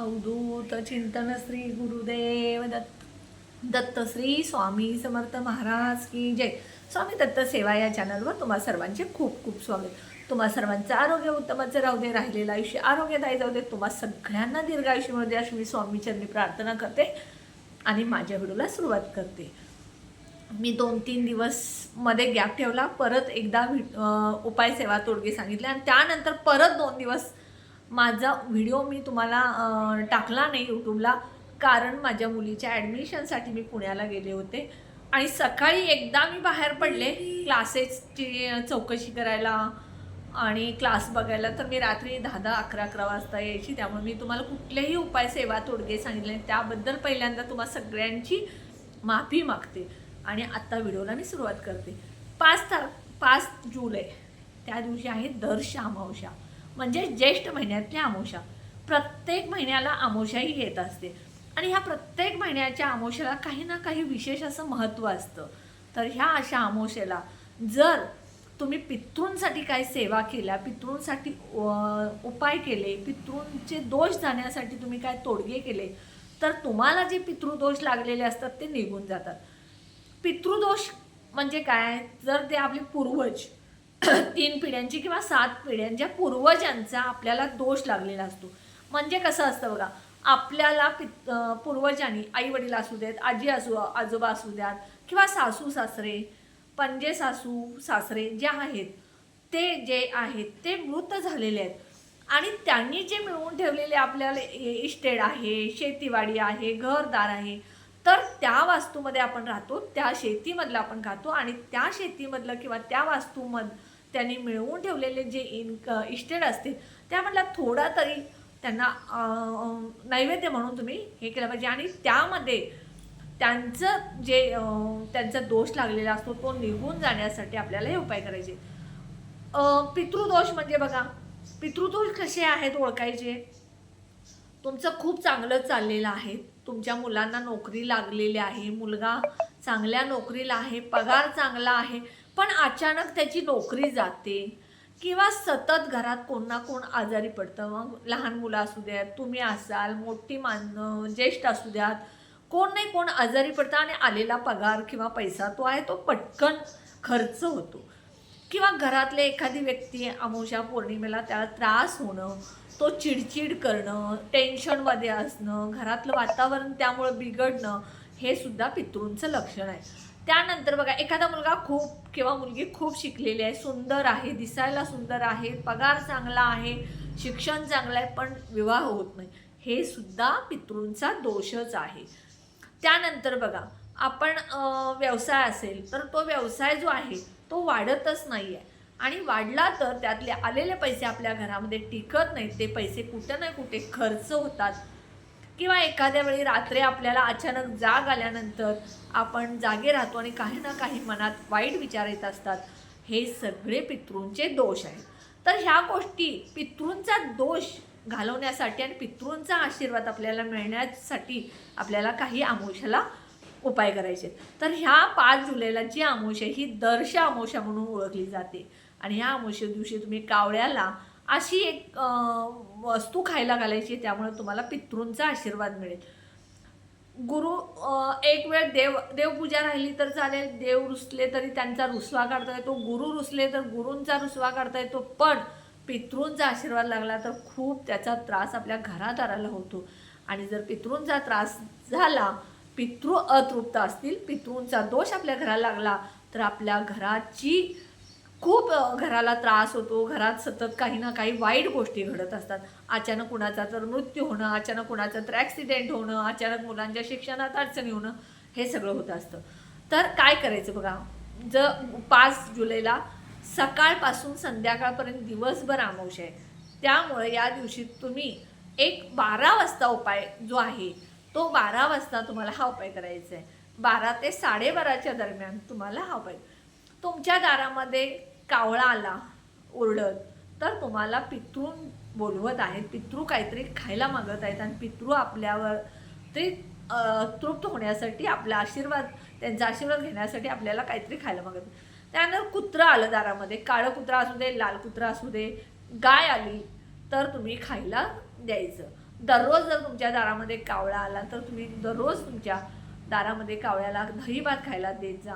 अवधूत चिंतन श्री गुरुदेव दत्त दत्त श्री स्वामी समर्थ महाराज की जय. स्वामी दत्त सेवा या चॅनलवर तुम्हा सर्वांचे खूप खूप स्वागत. तुम्हा सर्वांचं आरोग्य उत्तमाचं राहू दे राहिलेलं आयुष्य आरोग्यदायी जाऊ दे. तुम्हा सगळ्यांना दीर्घ आयुष्य मिळू दे अशी मी स्वामीचरणी प्रार्थना करते आणि माझ्या व्हिडिओला सुरुवात करते. मी दोन तीन दिवसमध्ये गॅप ठेवला परत एकदा उपाय सेवा तोडगे सांगितले आणि त्यानंतर परत दोन दिवस माझा व्हिडिओ मी तुम्हाला टाकला नाही यूट्यूबला कारण माझ्या मुलीच्या ॲडमिशनसाठी मी पुण्याला गेले होते. आणि सकाळी एकदा मी बाहेर पडले क्लासेसची चौकशी करायला आणि क्लास बघायला तर मी रात्री दहा दहा अकरा अकरा वाजता यायची. त्यामुळे मी तुम्हाला कुठलेही उपाय सेवा तोडगे सांगितले त्याबद्दल पहिल्यांदा तुम्हा सगळ्यांची माफी मागते. आणि आत्ता व्हिडिओला मी सुरुवात करते. पाच तार पाच जुलै त्या दिवशी आहे दर्श अमावस्या म्हणजे ज्येष्ठ महिन्यातल्या आमोशा. प्रत्येक महिन्याला आमोशाही येत असते. आणि ह्या प्रत्येक महिन्याच्या अमावस्याला काही ना काही विशेष असं महत्त्व असतं. तर ह्या अशा आमोशेला जर तुम्ही पितृंसाठी काही सेवा केल्या पितृंसाठी उपाय केले पितृंचे दोष जाण्यासाठी तुम्ही काय तोडगे केले तर तुम्हाला जे पितृदोष लागलेले असतात ते निघून जातात. पितृदोष म्हणजे काय? जर ते आपले पूर्वज तीन पिढ्यांची किंवा सात पिढ्यांच्या पूर्वजांचा आपल्याला दोष लागलेला असतो. म्हणजे कसं असतं बघा आपल्याला पित पूर्वजांनी आई वडील असू देत आजी असू आजोबा असू द्यात किंवा सासू सासरे पंजे सासू सासरे जे आहेत ते जे आहेत ते मृत झालेले आहेत. आणि त्यांनी जे मिळवून ठेवलेले आपल्याला इ- इस्टेट आहे शेतीवाडी आहे घरदार आहे तर त्या वास्तूमध्ये आपण राहतो त्या शेतीमधलं आपण खातो आणि त्या शेतीमधलं किंवा त्या वास्तूमध त्यांनी मिळवून ठेवलेले जे इनक इस्टेट असतील त्यामधला थोडा तरी त्यांना नैवेद्य म्हणून तुम्ही हे केलं पाहिजे. आणि त्यामध्ये त्यांचं जे त्यांचा दोष लागलेला असतो तो निघून जाण्यासाठी आपल्याला हे उपाय करायचे. पितृदोष म्हणजे बघा पितृदोष कसे आहेत ओळखायचे? तुमचं खूप चांगलं चाललेलं आहे. तुमच्या मुलांना नोकरी लागलेली आहे. मुलगा चांगल्या नोकरीला आहे. पगार चांगला आहे. पण अचानक त्याची नोकरी जाते किंवा सतत घरात कोण ना कोण आजारी पडतं. मग लहान मुलं असू द्यात तुम्ही असाल मोठी मान ज्येष्ठ असू द्यात कोण नाही कोण आजारी पडतं आणि आलेला पगार किंवा पैसा तो आहे तो पटकन खर्च होतो. किंवा घरातले एखादी व्यक्ती अमावस्या पौर्णिमेला त्याला त्रास होणं तो चिडचिड करणं टेन्शनमध्ये असणं घरातलं वातावरण त्यामुळं बिघडणं हे सुद्धा पितृंचं लक्षण आहे. त्यानंतर बघा एखादा मुलगा खूप किंवा मुलगी खूप शिकलेली आहे सुंदर आहे दिसायला सुंदर आहे पगार चांगला आहे शिक्षण चांगलं आहे पण विवाह होत नाही. हे सुद्धा पितृंचा दोषच आहे. त्यानंतर बघा आपण व्यवसाय असेल तर तो व्यवसाय जो आहे तो वाढतच नाही आहे आणि वाढला तर त्यातले आलेले पैसे आपल्या घरामध्ये टिकत नाहीत. ते पैसे कुठे ना कुठे खर्च होतात. किंवा एखाद्या वेळी रात्री आपल्याला अचानक जाग आल्यानंतर आपण जागे राहतो आणि काही ना काही मनात वाईट विचार येत असतात. हे सगळे पितृंचे दोष आहेत. तर ह्या गोष्टी पितृंचा दोष घालवण्यासाठी आणि पितृंचा आशीर्वाद आपल्याला मिळण्यासाठी आपल्याला काही आमोशाला उपाय करायचे आहेत. तर ह्या पाच जुलैला जी अमावस्या ही दर्श आमोशा म्हणून ओळखली जाते. आणि ह्या आमोशे दिवशी तुम्ही कावळ्याला अशी एक वस्तू खायला घालायची त्यामुळे तुम्हाला पितृंचा आशीर्वाद मिळेल. गुरु एक वेळ देव देवपूजा राहिली तर चालेल देव रुसले तरी त्यांचा रुसवा काढता येतो गुरु रुसले तर गुरूंचा रुसवा काढता येतो पण पितृंचा आशीर्वाद लागला तर खूप त्याचा त्रास आपल्या घरादाराला होतो. आणि जर पितृंचा त्रास झाला पितृ अतृप्त असतील पितृंचा दोष आपल्या घराला लागला तर आपल्या घराची खूप घराला त्रास होतो. घरात सतत काही ना काही वाईट गोष्टी घडत असतात. अचानक कुणाचा तर मृत्यू होणं अचानक कुणाचा तर ॲक्सिडेंट होणं अचानक मुलांच्या शिक्षणात अडचणी होणं हे सगळं होत असतं. तर काय करायचं बघा? जर पाच जुलैला सकाळपासून संध्याकाळपर्यंत दिवसभर अमावस्या आहे त्यामुळे या दिवशी तुम्ही एक बारा वाजता उपाय जो आहे तो बारा वाजता तुम्हाला हा उपाय करायचा आहे. बारा ते साडेबाराच्या दरम्यान तुम्हाला हा उपाय. तुमच्या दारामध्ये कावळा आला ओरडत. तर तुम्हाला पितृ बोलवत आहेत पितृ काहीतरी खायला मागत आहेत आणि पितृ आपल्यावर ते तृप्त होण्यासाठी आपला आशीर्वाद त्यांचा आशीर्वाद घेण्यासाठी आपल्याला काहीतरी खायला मागत त्यानंतर कुत्रं आलं दारामध्ये काळं कुत्रं असू दे लाल कुत्रं असू दे गाय आली तर तुम्ही खायला द्यायचं. दररोज जर तुमच्या दारामध्ये कावळा आला तर तुम्ही दररोज तुमच्या दारामध्ये कावळ्याला दही भात खायला देत जा.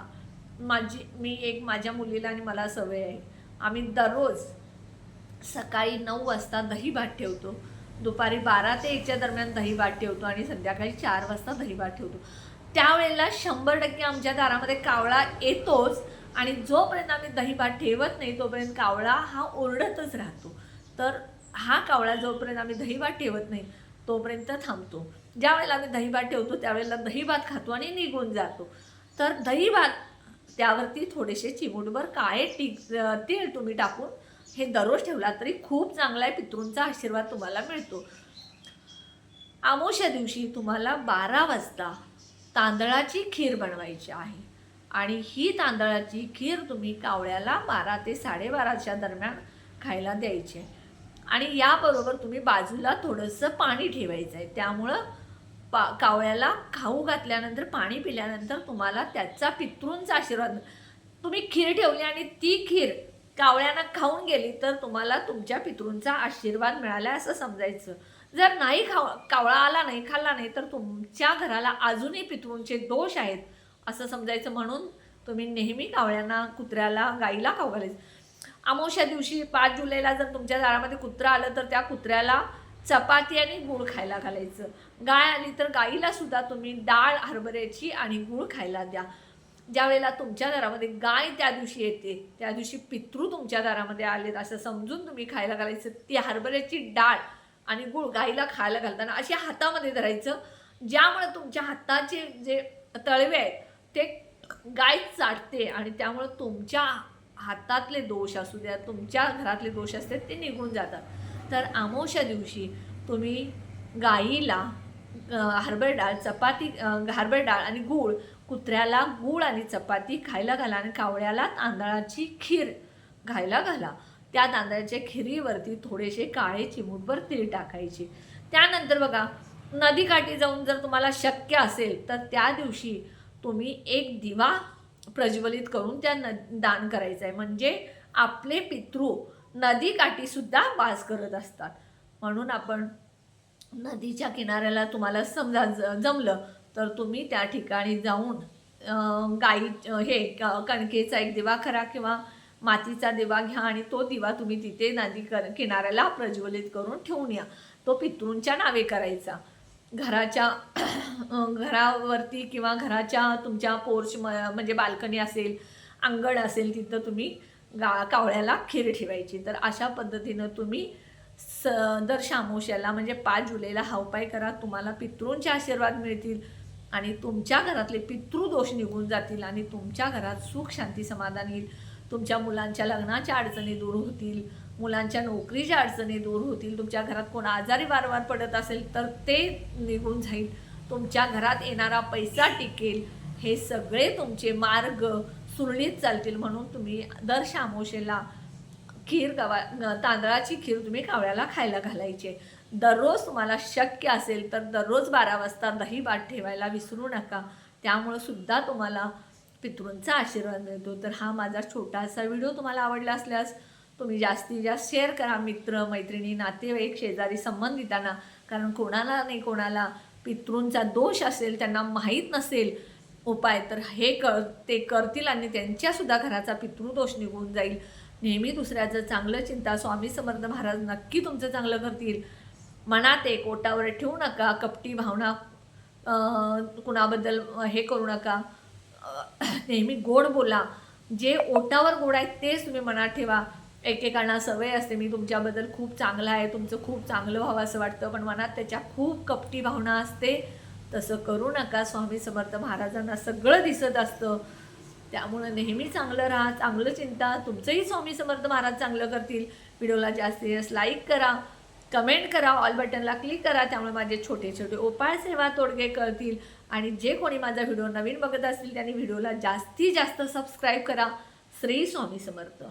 माझी मी एक माझ्या मुलीला आणि मला सवय आहे. आम्ही दररोज सकाळी नऊ वाजता दही भात ठेवतो. दुपारी बारा ते एकच्या दरम्यान दही भात ठेवतो आणि संध्याकाळी चार वाजता दही भात ठेवतो. त्यावेळेला शंभर टक्के आमच्या दारामध्ये कावळा येतोच आणि जोपर्यंत आम्ही दही भात ठेवत नाही तोपर्यंत कावळा हा ओरडतच राहतो. तर हा कावळा जोपर्यंत आम्ही दही भात ठेवत नाही तोपर्यंत थांबतो. ज्यावेळेला आम्ही दही भात ठेवतो त्यावेळेला दही भात खातो आणि निघून जातो. तर दही भात त्यावरती थोडेसे चिमूटभर काळे टिक तीळ तुम्ही टाकून हे दररोज ठेवला तरी खूप चांगला आहे पितृंचा आशीर्वाद तुम्हाला मिळतो. आमोशा दिवशी तुम्हाला बारा वाजता तांदळाची खीर बनवायची आहे आणि ही तांदळाची खीर तुम्ही कावळ्याला बारा ते साडेबाराच्या दरम्यान खायला द्यायची आहे. आणि याबरोबर तुम्ही बाजूला थोडंसं पाणी ठेवायचं आहे. त्यामुळं पा कावळ्याला खाऊ घातल्यानंतर पाणी पिल्यानंतर तुम्हाला त्याचा पितृंचा आशीर्वाद तुम्ही खीर ठेवली आणि ती खीर कावळ्यांना खाऊन गेली तर तुम्हाला तुमच्या पितृंचा आशीर्वाद मिळाला असं समजायचं. जर नाही खाव कावळा आला नाही खाल्ला नाही तर तुमच्या घराला अजूनही पितृंचे दोष आहेत असं समजायचं. म्हणून तुम्ही नेहमी कावळ्यांना कुत्र्याला गाईला खाऊ घालायचं. अमावश्या दिवशी पाच जुलैला जर तुमच्या दारामध्ये कुत्रा आलं तर त्या कुत्र्याला चपाती आणि गूळ खायला घालायचं. गाय आली तर गाईला सुद्धा तुम्ही डाळ हरभऱ्याची आणि गूळ खायला द्या. ज्या वेळेला तुमच्या दारामध्ये गाय त्या दिवशी येते त्या दिवशी पितृ तुमच्या दारामध्ये आलेत असं समजून तुम्ही खायला घालायचं. ती हरभऱ्याची डाळ आणि गूळ गाईला खायला घालताना अशा हातामध्ये धरायचं ज्यामुळे तुमच्या हाताचे जे तळवे आहेत ते गाय चाटते आणि त्यामुळं तुमच्या हातातले दोष असू द्या तुमच्या घरातले दोष असतात ते निघून जातात. तर आमोशा दिवशी तुम्ही गाईला हार्बर डाळ चपाती हार्बर डाळ आणि गूळ कुत्र्याला गूळ आणि चपाती खायला घाला आणि कावळ्याला तांदळाची खीर खायला घाला. त्या तांदळाच्या खिरीवरती थोडेसे काळे चिमूटभर तीळ टाकायचे. त्यानंतर बघा नदीकाठी जाऊन जर तुम्हाला शक्य असेल तर त्या दिवशी तुम्ही एक दिवा प्रज्वलित करून त्या न दान करायचं आहे म्हणजे आपले पितृ नदीकाठीसुद्धा वास करत असतात. म्हणून आपण नदीच्या किनाऱ्याला तुम्हाला समजा ज- जमलं तर तुम्ही त्या ठिकाणी जाऊन गाई हे क- कणकेचा एक दिवा करा किंवा मातीचा दिवा घ्या आणि तो दिवा तुम्ही तिथे नदी कर किनाऱ्याला प्रज्वलित करून ठेवून या. तो पितृंच्या नावे करायचा. घराच्या घरावरती किंवा घराच्या तुमच्या पोर्च म म्हणजे बाल्कनी असेल अंगण असेल तिथं तुम्ही गा कावळ्याला खीर ठेवायची. तर अशा पद्धतीनं तुम्ही स दर शामोश्याला म्हणजे पाच जुलैला हावपाय करा. तुम्हाला पितृंचे आशीर्वाद मिळतील आणि तुमच्या घरातले पितृदोष निघून जातील आणि तुमच्या घरात सुख शांती समाधान येईल. तुमच्या मुलांच्या लग्नाच्या अडचणी दूर होतील. मुलांच्या नोकरीच्या अडचणी दूर होतील. तुमच्या घरात कोण आजारी वारंवार पडत असेल तर ते निघून जाईल. तुमच्या घरात येणारा पैसा टिकेल. हे सगळे तुमचे मार्ग सुरळीत चालतील म्हणून तुम्ही दर शामोशेला खीर गवा तांदळाची खीर तुम्ही कावळ्याला खायला घालायची. दररोज तुम्हाला शक्य असेल तर दररोज बारा वाजता दही भात ठेवायला विसरू नका. त्यामुळं सुद्धा तुम्हाला पितृंचा आशीर्वाद मिळतो. तर हा माझा छोटासा व्हिडिओ तुम्हाला आवडला असल्यास तुम्ही जास्तीत जास्त शेअर करा मित्र मैत्रिणी नातेवाईक शेजारी संबंधितांना. कारण कोणाला नाही कोणाला पितृंचा दोष असेल त्यांना माहीत नसेल उपाय तर हे कर ते करतील आणि त्यांच्यासुद्धा घराचा पितृदोष निघून जाईल. नेहमी दुसऱ्याचं चांगलं चिंता स्वामी समर्थ महाराज नक्की तुमचं चांगलं करतील. मनात एक ओटावर ठेवू नका कपटी भावना कुणाबद्दल हे करू नका. नेहमी गोड बोला. जे ओटावर गोड आहेत तेच तुम्ही मनात ठेवा. एकेकांना सवय असते मी तुमच्याबद्दल खूप चांगलं आहे तुमचं खूप चांगलं व्हावं असं वाटतं पण मनात त्याच्या खूप कपटी भावना असते. तसं करू नका स्वामी समर्थ महाराजांना सगळं दिसत असतं. त्यामुळं नेहमी चांगलं राहा चांगलं चिंता. तुमचंही स्वामी समर्थ महाराज चांगलं करतील. व्हिडिओला जास्तीत जास्त लाईक करा कमेंट करा ऑल बटनला क्लिक करा. त्यामुळे माझे छोटे छोटे उपाय सेवा तोडगे करतील आणि जे कोणी माझा व्हिडिओ नवीन बघत असतील त्यांनी व्हिडिओला जास्तीत जास्त सबस्क्राईब करा. श्री स्वामी समर्थ.